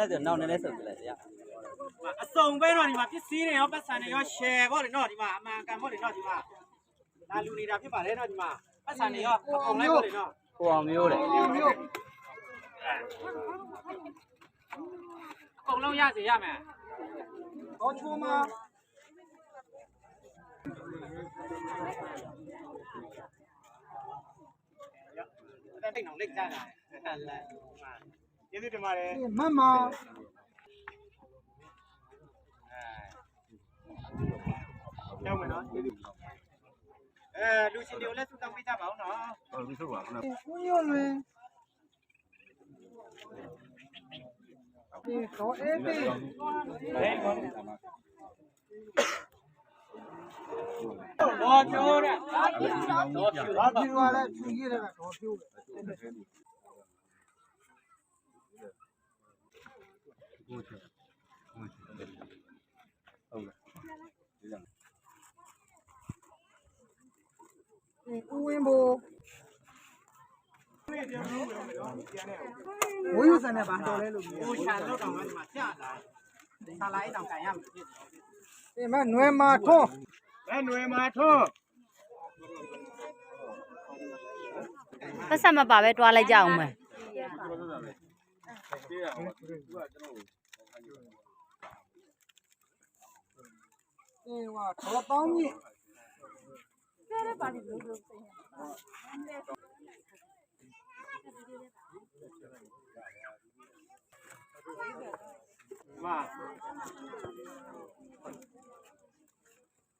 နဲ့ဆိုနောက်နည်းနည်းဆုပ်ပြလိုက်ရ အစုံပဲတော့ဒီမှာပစ္စည်းတွေရောပတ်စံတွေရော share ပေါ့လေနော်ဒီမှာအမှန်ကန်ပေါ့လေနော်ဒီမှာဒါလူနေတာဖြစ်ပါတယ်နော်ဒီမှာပတ်စံတွေရောအကုန်လိုက်ပေါ့လေနော် ကိုအောင်မျိုးတယ် မျိုး အကုန်လုံးရစီရမယ် တော့ချိုးမှာ အဲ့တိတ်အောင်လက်ကြတာအဲ့လ က်ကျေးဇူးတင်ပါတယ်မမရောက်မယ်နော်ကျေးဇူးအဲလူချင်းတွေကိုလည်းစုတောင်းပေးကြပါဦးနော်ဦးရုံလွင်ဒီတော့အေးပြီဘောကျိုးတဲ့ဘာဖြစ်သွားလဲချူကြီးတယ် ကတော့ပြိုးတယ်ဦးဝင်းဘူဝိယုစံနဲ့ဗာတော်လဲလို့ကိုရှာလောက်တောင်ကဒီမှာကြာလာဆာလိုက်တောင်ကန်ရမယ်ဖြစ်တယ်ဒီမဲ့နွယ်မာထွန်းအဲຫນွေမှာထွန်းပတ်ဆက်မပါပဲတွားလိုက်ကြအောင်မယ် ဒီဟိုထောပေါင်းမြင့်မှာ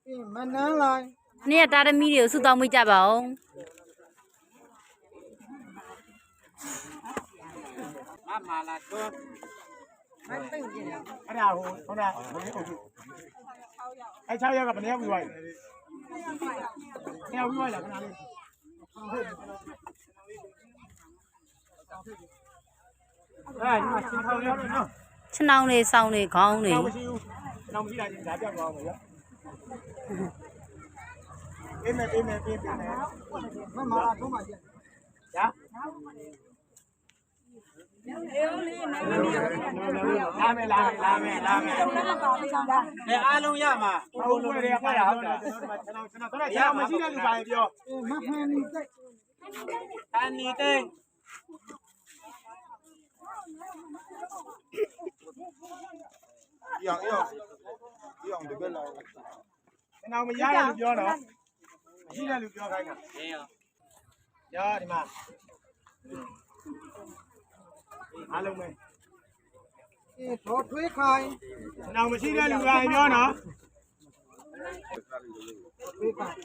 ဒီမနန်းလိုင်းနေ့ကတာသမီတွေကိုစုတောင်းမိကြပါအောင်မမာလာထွ န်းမိုက်ပိတ်နေတယ်အဲ့ဒါဟိုဟုတ်လားအဲ့6ရောက်ကဘယ်နှစ်ယောက်ပြီးသွားပြီနှစ်ယောက်ပြီးသွားလားခဏလေးအဲ့ဒီမှာစင်ထောင်ရောက်နေနော်ခြေနှောင်းတွေစောင်းတွေခေါင်းတွေနောက်မရှိဘူးနောက်မရှိတာချင်းဒါပြောက်သွားအောင်ရောအေးမယ်အေးမယ်ပြေးပြေးမယ်မမလာထွန်းပါကြည့်ညာ လာမယ်လာမယ်လာမယ်လာမယ်အဲအားလုံးရမှာဟုတ်လို့ရပါဟုတ်တယ်ကျွန်တော်ကျွန်တော်ကျွန်တော်ရမရှိတဲ့လူပါရင်ပြောမဖန်နီတဲ့ဖန်နီတဲ့ရောင်ရောင်ရောင်ဒီဘက်လာကျွန်တော်မရတဲ့လူပြောနော်ရှိတဲ့လူပြောခိုင်းတာရဒီမှာ အားလုံးပဲဒီတော့ထွေးခိုင်းကျွန်တော်မရှိတဲ့လူကပြောနော်ထွေးခိုင်း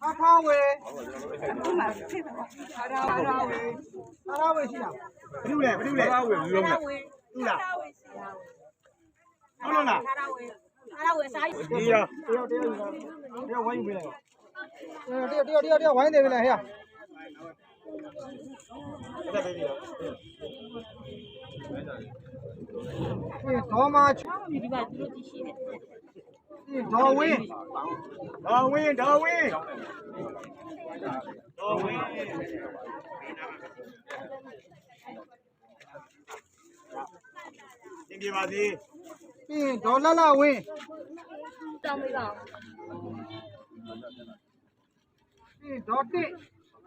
ဟာထားဝေဟာထားဝေဟာထားဝေရှိလားဘယ်လိုလဲဘယ်လိုလဲအားဝင်လုံးလဲဟုတ်လားဟုတ်လားဒီရောတယောက်တယောက်တယောက်ဝိုင်းပေးလိုက်တယောက်တယောက်တယောက်တယောက်ဝိုင်းနေပြီလားဟဲ့ How much? Darwin. Darwin, Darwin. Darwin. Thank you, Madi. Dollar la win. Tell me that. Dot it.